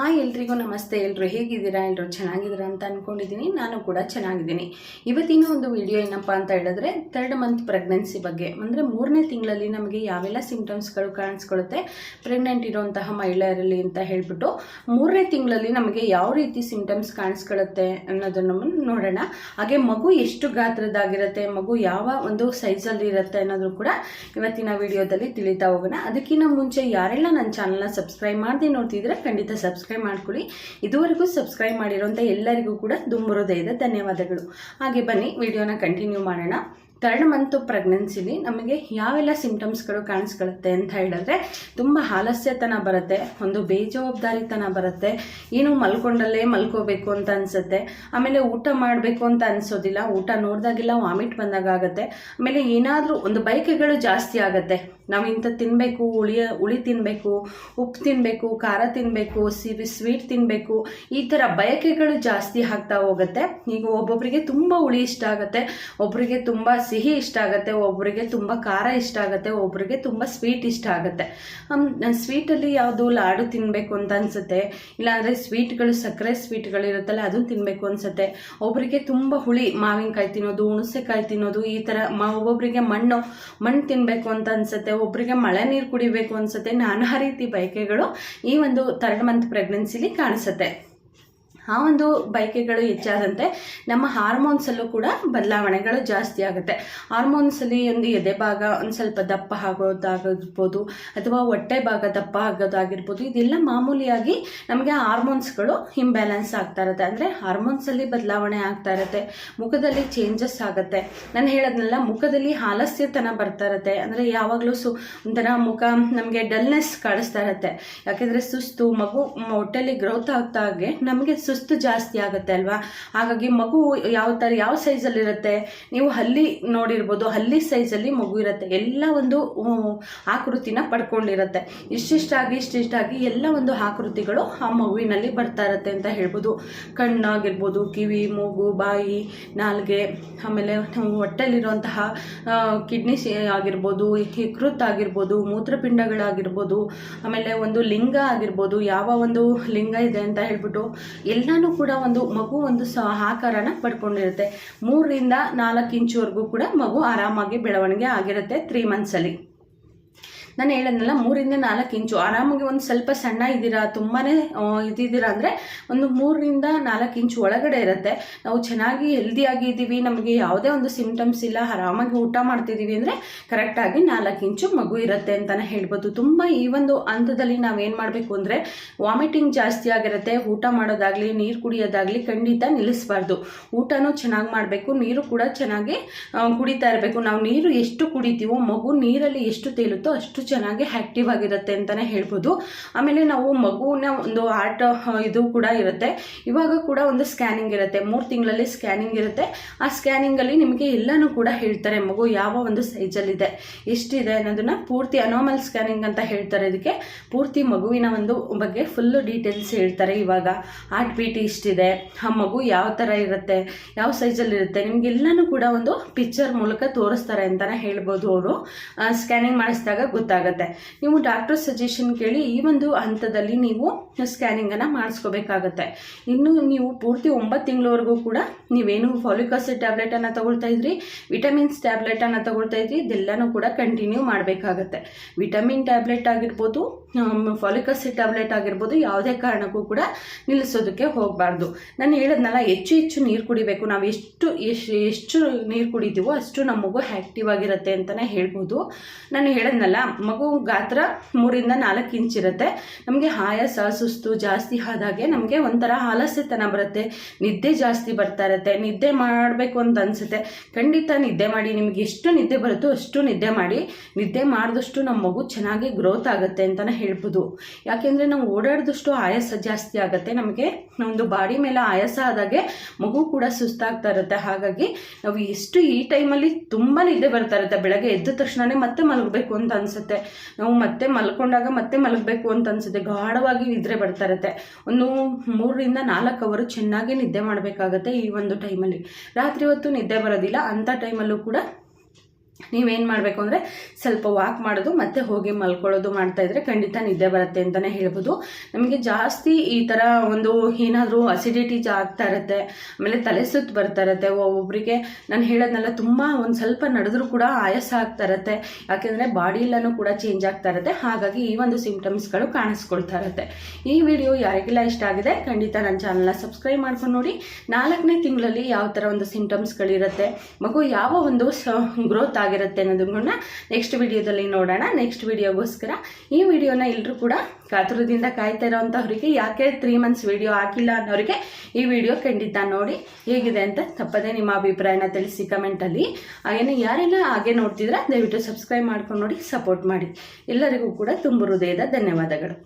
Hi ಎಲ್ರಿಗೂ ನಮಸ್ತೆ. ಎಲ್ಲರೂ ಹೇಗಿದ್ದೀರಾ? ಎಲ್ಲರೂ ಚೆನ್ನಾಗಿದ್ದೀರಾ ಅಂತ ಅಂದ್ಕೊಂಡಿದ್ದೀನಿ ನಾನು ಕೂಡ ಚೆನ್ನಾಗಿದ್ದೀನಿ. ಇವತ್ತಿನ ಒಂದು ವಿಡಿಯೋ ಏನಪ್ಪ ಅಂತ ಹೇಳಿದ್ರೆ ಥರ್ಡ್ ಮಂತ್ ಪ್ರೆಗ್ನೆನ್ಸಿ ಬಗ್ಗೆ. ಅಂದರೆ ಮೂರನೇ ತಿಂಗಳಲ್ಲಿ ನಮಗೆ ಯಾವೆಲ್ಲ ಸಿಂಟಮ್ಸ್ಗಳು ಕಾಣಿಸ್ಕೊಳ್ಳುತ್ತೆ ಪ್ರೆಗ್ನೆಂಟ್ ಇರುವಂತಹ ಮಹಿಳೆಯರಲ್ಲಿ ಅಂತ ಹೇಳ್ಬಿಟ್ಟು, ಮೂರನೇ ತಿಂಗಳಲ್ಲಿ ನಮಗೆ ಯಾವ ರೀತಿ ಸಿಂಟಮ್ಸ್ ಕಾಣಿಸ್ಕೊಳ್ಳುತ್ತೆ ಅನ್ನೋದನ್ನು ನೋಡೋಣ. ಹಾಗೆ ಮಗು ಎಷ್ಟು ಗಾತ್ರದಾಗಿರುತ್ತೆ ಮಗು ಯಾವ ಒಂದು ಸೈಜಲ್ಲಿ ಇರುತ್ತೆ ಅನ್ನೋದು ಕೂಡ ಇವತ್ತಿನ ವಿಡಿಯೋದಲ್ಲಿ ತಿಳಿತಾ ಹೋಗೋಣ. ಅದಕ್ಕಿಂತ ಮುಂಚೆ ಯಾರೆಲ್ಲ ನನ್ನ ಚಾನಲ್ನ ಸಬ್ಸ್ಕ್ರೈಬ್ ಮಾಡಿದೆ ನೋಡ್ತಿದ್ರೆ ಖಂಡಿತ ಸಬ್ಸ್ಕ್ರೈಬ್ ಮಾಡ್ಕೊಳ್ಳಿ. ಇದುವರೆಗೂ ಸಬ್ಸ್ಕ್ರೈಬ್ ಮಾಡಿರೋಂಥ ಎಲ್ಲರಿಗೂ ಕೂಡ ತುಂಬ ಹೃದಯದ ಧನ್ಯವಾದಗಳು. ಹಾಗೆ ಬನ್ನಿ ವಿಡಿಯೋನ ಕಂಟಿನ್ಯೂ ಮಾಡೋಣ. ಥರ್ಡ್ ಮಂತ್ ಪ್ರೆಗ್ನೆನ್ಸಿಲಿ ನಮಗೆ ಯಾವೆಲ್ಲ ಸಿಂಟಮ್ಸ್ಗಳು ಕಾಣಿಸ್ಕೊಳ್ಳುತ್ತೆ ಅಂತ ಹೇಳಿದ್ರೆ ತುಂಬ ಆಲಸ್ಯತನ ಬರುತ್ತೆ, ಒಂದು ಬೇಜವಾಬ್ದಾರಿತನ ಬರುತ್ತೆ, ಏನು ಮಲ್ಕೊಂಡಲ್ಲೇ ಮಲ್ಕೋಬೇಕು ಅಂತ ಅನಿಸುತ್ತೆ, ಆಮೇಲೆ ಊಟ ಮಾಡಬೇಕು ಅಂತ ಅನಿಸೋದಿಲ್ಲ, ಊಟ ನೋಡಿದಾಗೆಲ್ಲ ವಾಮಿಟ್ ಬಂದಾಗ ಆಗುತ್ತೆ ಆಮೇಲೆ ಏನಾದರೂ ಒಂದು ಬೈಕೆಗಳು ಜಾಸ್ತಿ ಆಗುತ್ತೆ, ನಾವು ಇಂಥ ತಿನ್ನಬೇಕು ಹುಳಿಯ, ಹುಳಿ ತಿನ್ನಬೇಕು ಉಪ್ಪು ತಿನ್ನಬೇಕು ಖಾರ ತಿನ್ನಬೇಕು ಸಿವಿ, ಸ್ವೀಟ್ ತಿನ್ನಬೇಕು ಈ ಥರ ಬಯಕೆಗಳು ಜಾಸ್ತಿ ಆಗ್ತಾ ಹೋಗುತ್ತೆ, ಈಗ ಒಬ್ಬೊಬ್ಬರಿಗೆ ತುಂಬ ಹುಳಿ ಇಷ್ಟ ಆಗುತ್ತೆ ಒಬ್ಬರಿಗೆ ತುಂಬ ಸಿಹಿ ಇಷ್ಟ ಆಗುತ್ತೆ ಒಬ್ಬರಿಗೆ ತುಂಬ ಖಾರ ಇಷ್ಟ ಆಗುತ್ತೆ ಒಬ್ಬರಿಗೆ ತುಂಬ ಸ್ವೀಟ್ ಇಷ್ಟ ಆಗುತ್ತೆ. ಸ್ವೀಟಲ್ಲಿ ಯಾವುದು ಲಾಡು ತಿನ್ನಬೇಕು ಅಂತ ಅನ್ಸುತ್ತೆ, ಇಲ್ಲಾಂದರೆ ಸ್ವೀಟ್ಗಳು ಸಕ್ಕರೆ ಸ್ವೀಟ್ಗಳಿರುತ್ತಲ್ಲ ಅದನ್ನು ತಿನ್ನಬೇಕು ಅನ್ಸುತ್ತೆ. ಒಬ್ಬರಿಗೆ ತುಂಬ ಹುಳಿ, ಮಾವಿನಕಾಯಿ ತಿನ್ನೋದು, ಹುಣಸೆಕಾಯಿ ತಿನ್ನೋದು, ಈ ಥರ ಮಾ ಒಬ್ಬೊಬ್ಬರಿಗೆ ಮಣ್ಣು ಮಣ್ಣು ತಿನ್ನಬೇಕು ಅಂತ ಅನ್ಸುತ್ತೆ ಒಬ್ಬರಿಗೆ ಮಳೆ ನೀರು ಕುಡಿಬೇಕು ಅನ್ಸುತ್ತೆ, ನಾನಾ ರೀತಿ ಬಯಕೆಗಳು ಈ ಒಂದು ಥರ್ಡ್ ಮಂತ್ ಪ್ರೆಗ್ನೆನ್ಸಿಲಿ ಕಾಣಿಸುತ್ತೆ. ಆ ಒಂದು ಬಯಕೆಗಳು ಹೆಚ್ಚಾದಂತೆ ನಮ್ಮ ಹಾರ್ಮೋನ್ಸಲ್ಲೂ ಕೂಡ ಬದಲಾವಣೆಗಳು ಜಾಸ್ತಿ ಆಗುತ್ತೆ. ಹಾರ್ಮೋನ್ಸಲ್ಲಿ ಒಂದು ಎದೆ ಭಾಗ ಒಂದು ಸ್ವಲ್ಪ ದಪ್ಪ ಆಗೋದಾಗಿರ್ಬೋದು ಅಥವಾ ಹೊಟ್ಟೆ ಭಾಗ ದಪ್ಪ ಆಗೋದಾಗಿರ್ಬೋದು, ಇದೆಲ್ಲ ಮಾಮೂಲಿಯಾಗಿ ನಮಗೆ ಹಾರ್ಮೋನ್ಸ್ಗಳು ಇಂಬ್ಯಾಲೆನ್ಸ್ ಆಗ್ತಾ ಇರುತ್ತೆ. ಅಂದರೆ ಹಾರ್ಮೋನ್ಸಲ್ಲಿ ಬದಲಾವಣೆ ಆಗ್ತಾ ಇರುತ್ತೆ, ಮುಖದಲ್ಲಿ ಚೇಂಜಸ್ ಆಗುತ್ತೆ. ನಾನು ಹೇಳೋದ್ನೆಲ್ಲ, ಮುಖದಲ್ಲಿ ಆಲಸ್ಯತನ ಬರ್ತಾ ಇರುತ್ತೆ. ಅಂದರೆ ಯಾವಾಗಲೂ ಸು ಒಂಥರ ಮುಖ ನಮಗೆ ಡಲ್ನೆಸ್ ಕಾಣಿಸ್ತಾ ಇರುತ್ತೆ. ಯಾಕೆಂದರೆ ಸುಸ್ತು, ಮಗು ಹೊಟ್ಟೆಲಿ ಗ್ರೋತ್ ಆಗ್ತಾ ಹಾಗೆ ನಮಗೆ ಸುಸ್ತು ಜಾಸ್ತಿ ಆಗುತ್ತೆ ಅಲ್ವಾ? ಹಾಗಾಗಿ ಮಗು ಯಾವ ಥರ ಯಾವ ಸೈಜಲ್ಲಿರುತ್ತೆ ನೀವು ಹಲ್ಲಿ ನೋಡಿರ್ಬೋದು, ಹಲ್ಲಿ ಸೈಜಲ್ಲಿ ಮಗು ಇರುತ್ತೆ. ಎಲ್ಲ ಒಂದು ಆಕೃತಿನ ಪಡ್ಕೊಂಡಿರುತ್ತೆ. ಇಷ್ಟಿಷ್ಟಾಗಿ ಇಷ್ಟಿಷ್ಟಾಗಿ ಎಲ್ಲ ಒಂದು ಆಕೃತಿಗಳು ಆ ಮಗುವಿನಲ್ಲಿ ಬರ್ತಾ ಇರುತ್ತೆ ಅಂತ ಹೇಳ್ಬೋದು. ಕಣ್ಣಾಗಿರ್ಬೋದು, ಕಿವಿ, ಮೂಗು, ಬಾಯಿ, ನಾಲ್ಗೆ, ಆಮೇಲೆ ಹೊಟ್ಟೆಲಿರುವಂತಹ ಕಿಡ್ನಿ ಆಗಿರ್ಬೋದು ಯಕೃತ್ ಆಗಿರ್ಬೋದು, ಮೂತ್ರಪಿಂಡಗಳಾಗಿರ್ಬೋದು, ಆಮೇಲೆ ಒಂದು ಲಿಂಗ ಆಗಿರ್ಬೋದು, ಯಾವ ಒಂದು ಲಿಂಗ ಇದೆ ಅಂತ ಹೇಳ್ಬಿಟ್ಟು ಎಲ್ಲನೂ ಕೂಡ ಒಂದು ಮಗು ಒಂದು ಆಕಾರನ ಪಡ್ಕೊಂಡಿರುತ್ತೆ. ಮೂರರಿಂದ ನಾಲ್ಕು ಇಂಚುವರೆಗೂ ಕೂಡ ಮಗು ಆರಾಮಾಗಿ ಬೆಳವಣಿಗೆ ಆಗಿರುತ್ತೆ ತ್ರೀ ಮಂತ್ಸಲ್ಲಿ. ನಾನು ಹೇಳೋದ್ನಲ್ಲ, ಮೂರಿಂದ ನಾಲ್ಕು ಇಂಚು. ಆರಾಮಾಗಿ ಒಂದು ಸ್ವಲ್ಪ ಸಣ್ಣ ಇದ್ದೀರಾ ತುಂಬಾ ಇದ್ದಿದ್ದೀರಾ ಅಂದರೆ ಒಂದು ಮೂರರಿಂದ ನಾಲ್ಕು ಇಂಚು ಒಳಗಡೆ ಇರುತ್ತೆ. ನಾವು ಚೆನ್ನಾಗಿ ಹೆಲ್ದಿಯಾಗಿ ಇದ್ದೀವಿ, ನಮಗೆ ಯಾವುದೇ ಒಂದು ಸಿಮ್ಟಮ್ಸ್ ಇಲ್ಲ, ಆರಾಮಾಗಿ ಊಟ ಮಾಡ್ತಿದ್ದೀವಿ ಅಂದರೆ ಕರೆಕ್ಟಾಗಿ ನಾಲ್ಕು ಇಂಚು ಮಗು ಇರುತ್ತೆ ಅಂತಲೇ ಹೇಳ್ಬೋದು. ತುಂಬ ಈ ಒಂದು ಹಂತದಲ್ಲಿ ನಾವೇನು ಮಾಡಬೇಕು ಅಂದರೆ ವಾಮಿಟಿಂಗ್ ಜಾಸ್ತಿ ಆಗಿರುತ್ತೆ, ಊಟ ಮಾಡೋದಾಗಲಿ, ನೀರು ಕುಡಿಯೋದಾಗಲಿ ಖಂಡಿತ ನಿಲ್ಲಿಸಬಾರ್ದು. ಊಟನೂ ಚೆನ್ನಾಗಿ ಮಾಡಬೇಕು, ನೀರು ಕೂಡ ಚೆನ್ನಾಗಿ ಕುಡಿತಾ ಇರಬೇಕು. ನಾವು ನೀರು ಎಷ್ಟು ಕುಡಿತೀವೋ, ಮಗು ನೀರಲ್ಲಿ ಎಷ್ಟು ತೇಲುತ್ತೋ ಅಷ್ಟು ಚೆನ್ನಾಗಿ ಆ್ಯಕ್ಟಿವ್ ಆಗಿರುತ್ತೆ ಅಂತಲೇ ಹೇಳ್ಬೋದು. ಆಮೇಲೆ ನಾವು ಮಗುವಿನ ಒಂದು ಆರ್ಟ್ ಇದು ಕೂಡ ಇರುತ್ತೆ. ಇವಾಗ ಕೂಡ ಒಂದು ಸ್ಕ್ಯಾನಿಂಗ್ ಇರುತ್ತೆ. ಮೂರು ತಿಂಗಳಲ್ಲಿ ಸ್ಕ್ಯಾನಿಂಗ್ ಇರುತ್ತೆ. ಆ ಸ್ಕ್ಯಾನಿಂಗಲ್ಲಿ ನಿಮಗೆ ಎಲ್ಲನೂ ಕೂಡ ಹೇಳ್ತಾರೆ, ಮಗು, ಯಾವ ಒಂದು ಸೈಜಲ್ಲಿದೆ ಎಷ್ಟಿದೆ? ಅನ್ನೋದನ್ನ ಪೂರ್ತಿ ಅನಾಮಲ್ ಸ್ಕ್ಯಾನಿಂಗ್ ಅಂತ ಹೇಳ್ತಾರೆ ಇದಕ್ಕೆ. ಪೂರ್ತಿ ಮಗುವಿನ ಒಂದು ಬಗ್ಗೆ ಫುಲ್ಲು ಡೀಟೇಲ್ಸ್ ಹೇಳ್ತಾರೆ ಇವಾಗ. ಹಾರ್ಟ್ ಬೀಟ್ ಇಷ್ಟಿದೆ ಆ ಮಗು ಯಾವ ಥರ ಇರುತ್ತೆ? ಯಾವ ಸೈಜಲ್ಲಿ ಇರುತ್ತೆ? ನಿಮಗೆಲ್ಲನೂ ಕೂಡ ಒಂದು ಪಿಕ್ಚರ್ ಮೂಲಕ ತೋರಿಸ್ತಾರೆ ಅಂತಲೇ ಹೇಳ್ಬೋದು ಅವರು. ಸ್ಕ್ಯಾನಿಂಗ್ ಮಾಡಿಸಿದಾಗ ಗೊತ್ತಾಗುತ್ತೆ. ನೀವು ಡಾಕ್ಟರ್ ಸಜೆಷನ್ ಕೇಳಿ ಈ ಒಂದು ಹಂತದಲ್ಲಿ ನೀವು ಸ್ಕ್ಯಾನಿಂಗನ್ನು ಮಾಡಿಸ್ಕೋಬೇಕಾಗತ್ತೆ. ಇನ್ನು ನೀವು ಪೂರ್ತಿ ಒಂಬತ್ತು ತಿಂಗಳವರೆಗೂ ಕೂಡ ನೀವೇನು ಫಾಲಿಕ್ ಆಸಿಡ್ ಟ್ಯಾಬ್ಲೆಟನ್ನು ತಗೊಳ್ತಾ ಇದ್ರಿ ವಿಟಮಿನ್ಸ್ ಟ್ಯಾಬ್ಲೆಟನ್ನು ತಗೊಳ್ತಾ ಇದ್ರಿ, ಇದೆಲ್ಲನೂ ಕೂಡ ಕಂಟಿನ್ಯೂ ಮಾಡಬೇಕಾಗತ್ತೆ. ವಿಟಮಿನ್ ಟ್ಯಾಬ್ಲೆಟ್ ಆಗಿರ್ಬೋದು ಫಾಲಿಕ್ ಆಸಿಡ್ ಟ್ಯಾಬ್ಲೆಟ್ ಆಗಿರ್ಬೋದು, ಯಾವುದೇ ಕಾರಣಕ್ಕೂ ಕೂಡ ನಿಲ್ಲಿಸೋದಕ್ಕೆ ಹೋಗಬಾರ್ದು. ನಾನು ಹೇಳದ್ನಲ್ಲ, ಹೆಚ್ಚು ಹೆಚ್ಚು ನೀರು ಕುಡಿಬೇಕು. ನಾವು ಎಷ್ಟು ಎಷ್ಟು ಎಷ್ಟು ನೀರು ಕುಡಿತೀವೋ ಅಷ್ಟು ನಮ್ಮ ಮಗು ಆ್ಯಕ್ಟಿವ್ ಆಗಿರುತ್ತೆ ಅಂತಲೇ ಹೇಳ್ಬೋದು. ನಾನು ಹೇಳದ್ನಲ್ಲ ಮಗು ಗಾತ್ರ ಮೂರಿಂದ ನಾಲ್ಕು ಇಂಚ್ ಇರುತ್ತೆ. ನಮಗೆ ಆಯಾಸ ಸುಸ್ತು ಜಾಸ್ತಿ ಆದಾಗೆ ನಮಗೆ ಒಂಥರ ಆಲಸ್ಯತನ ಬರುತ್ತೆ. ನಿದ್ದೆ ಜಾಸ್ತಿ ಬರ್ತಾ ಇರುತ್ತೆ. ನಿದ್ದೆ ಮಾಡಬೇಕು ಅಂತ ಅನಿಸುತ್ತೆ. ಖಂಡಿತ ನಿದ್ದೆ ಮಾಡಿ, ನಿಮಗೆ ಎಷ್ಟು ನಿದ್ದೆ ಬರುತ್ತೋ ಅಷ್ಟು ನಿದ್ದೆ ಮಾಡಿ. ನಿದ್ದೆ ಮಾಡಿದಷ್ಟು ನಮ್ಮ ಮಗು ಚೆನ್ನಾಗಿ ಗ್ರೋತ್ ಆಗುತ್ತೆ ಅಂತಲೇ ಹೇಳ್ಬೋದು. ಯಾಕೆಂದರೆ ನಾವು ಓಡಾಡಿದಷ್ಟು ಆಯಾಸ ಜಾಸ್ತಿ ಆಗುತ್ತೆ. ನಮಗೆ ಒಂದು ಬಾಡಿ ಮೇಲೆ ಆಯಾಸ ಆದಾಗೆ ಮಗು ಕೂಡ ಸುಸ್ತಾಗ್ತಾ ಇರುತ್ತೆ. ಹಾಗಾಗಿ ನಾವು ಎಷ್ಟು ಈ ಟೈಮಲ್ಲಿ ತುಂಬ ನಿದ್ದೆ ಬರ್ತಾ ಇರುತ್ತೆ. ಬೆಳಗ್ಗೆ ಎದ್ದ ತಕ್ಷಣವೇ ಮತ್ತೆ ಮಲಗಬೇಕು ಅಂತ ಅನಿಸುತ್ತೆ. ನಾವು ಮತ್ತೆ ಮಲ್ಕೊಂಡಾಗ ಮತ್ತೆ ಮಲಗಬೇಕು ಅಂತ ಅನ್ಸುತ್ತೆ. ಗಾಢವಾಗಿ ನಿದ್ರೆ ಬರ್ತಾ ಇರುತ್ತೆ. ಒಂದು ಮೂರರಿಂದ ನಾಲ್ಕು ಅವರು ಚೆನ್ನಾಗಿ ನಿದ್ದೆ ಮಾಡಬೇಕಾಗತ್ತೆ ಈ ಒಂದು ಟೈಮಲ್ಲಿ ರಾತ್ರಿ ಹೊತ್ತು ನಿದ್ದೆ ಬರೋದಿಲ್ಲ. ಅಂಥ ಟೈಮಲ್ಲೂ ಕೂಡ ನೀವೇನು ಮಾಡಬೇಕು ಅಂದರೆ ಸ್ವಲ್ಪ ವಾಕ್ ಮಾಡೋದು ಮತ್ತು ಹೋಗಿ ಮಲ್ಕೊಳ್ಳೋದು ಮಾಡ್ತಾ ಇದ್ರೆ ಖಂಡಿತ ನಿದ್ದೆ ಬರುತ್ತೆ ಅಂತಲೇ ಹೇಳ್ಬೋದು. ನಮಗೆ ಜಾಸ್ತಿ ಈ ಥರ ಒಂದು ಏನಾದರೂ ಅಸಿಡಿಟಿ ಆಗ್ತಾ ಇರುತ್ತೆ, ಆಮೇಲೆ ತಲೆ ಸುತ್ತು ಬರ್ತಾ ಇರುತ್ತೆ ಒಬ್ಬೊಬ್ಬರಿಗೆ ನಾನು ಹೇಳೋದನ್ನೆಲ್ಲ ತುಂಬ ಒಂದು ಸ್ವಲ್ಪ ನಡೆದ್ರೂ ಕೂಡ ಆಯಾಸ ಆಗ್ತಾ ಇರುತ್ತೆ. ಯಾಕೆಂದರೆ ಬಾಡಿ ಎಲ್ಲನೂ ಕೂಡ ಚೇಂಜ್ ಆಗ್ತಾ ಇರುತ್ತೆ. ಹಾಗಾಗಿ ಈ ಒಂದು ಸಿಂಪ್ಟಮ್ಸ್ಗಳು ಕಾಣಿಸ್ಕೊಳ್ತಾ ಇರುತ್ತೆ. ಈ ವಿಡಿಯೋ ಯಾರಿಗೆಲ್ಲ ಇಷ್ಟ ಆಗಿದೆ ಖಂಡಿತ ನನ್ನ ಚಾನಲ್ನ ಸಬ್ಸ್ಕ್ರೈಬ್ ಮಾಡ್ಕೊಂಡು ನೋಡಿ. ನಾಲ್ಕನೇ ತಿಂಗಳಲ್ಲಿ ಯಾವ ಥರ ಒಂದು ಸಿಂಪ್ಟಮ್ಸ್ಗಳಿರುತ್ತೆ ಮಗು ಯಾವ ಒಂದು ಗ್ರೋತ್ ಆಗಿರುತ್ತೆ ಅನ್ನೋದನ್ನ ನೆಕ್ಸ್ಟ್ ವಿಡಿಯೋದಲ್ಲಿ ನೋಡೋಣ. ನೆಕ್ಸ್ಟ್ ವಿಡಿಯೋಗೋಸ್ಕರ ಈ ವಿಡಿಯೋನ ಎಲ್ಲರೂ ಕೂಡ ಕಾತುರದಿಂದ ಕಾಯ್ತಾ ಇರೋವಂಥವ್ರಿಗೆ ಯಾಕೆ ತ್ರೀ ಮಂತ್ಸ್ ವಿಡಿಯೋ ಹಾಕಿಲ್ಲ ಅನ್ನೋರಿಗೆ ಈ ವಿಡಿಯೋ ಖಂಡಿತ ನೋಡಿ. ಹೇಗಿದೆ ಅಂತ ತಪ್ಪದೇ ನಿಮ್ಮ ಅಭಿಪ್ರಾಯನ ತಿಳಿಸಿ ಕಮೆಂಟಲ್ಲಿ ಹಾಗೆಯೇ ಯಾರೆಲ್ಲ ಹಾಗೆ ನೋಡ್ತಿದ್ರೆ ದಯವಿಟ್ಟು ಸಬ್ಸ್ಕ್ರೈಬ್ ಮಾಡ್ಕೊಂಡು ನೋಡಿ ಸಪೋರ್ಟ್ ಮಾಡಿ. ಎಲ್ಲರಿಗೂ ಕೂಡ ತುಂಬ ಹೃದಯದ ಧನ್ಯವಾದಗಳು.